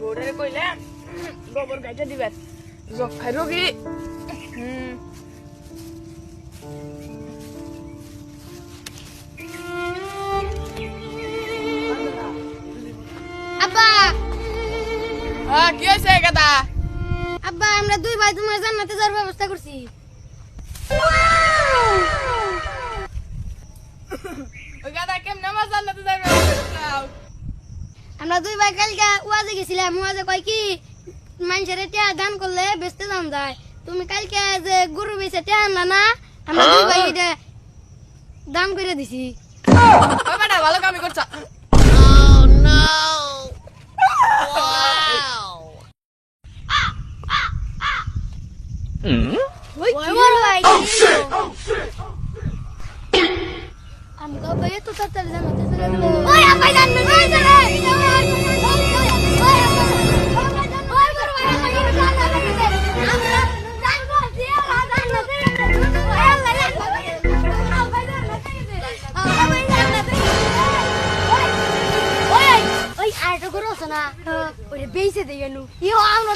বউটারে কইলাম গোবর গাইতে দিবেন যক্ষাই রোগী। আব্বা। কি হয়েছে গাদা আব্বা আমরা দুই ভাই তোমার জান্নাতে যাওয়ার ব্যবস্থা করছি। ওই গাদা কেমনে আমার জান্নাতে যাবে আমরা দুই ভাই কালকে ওয়াজে গেছিলাম ওয়াজে কয় কি মানুষের টিয়া দান করলে বেচতে দাম যায় তুমি কালকে যে গরু বেচে টিয়া আনলা না আমরা দুই ভাই এটা দাম করে দিছি ওই বেটা ভালো কামই করছ ওই বড় ভাই আমি তো ভাই তো তাড়াতাড়ি জানাতে চলে গেল ওই আব্বা জানবে ওই আর তো করছ না ওই বেঁচে দেই গেল ইয়ে আমরা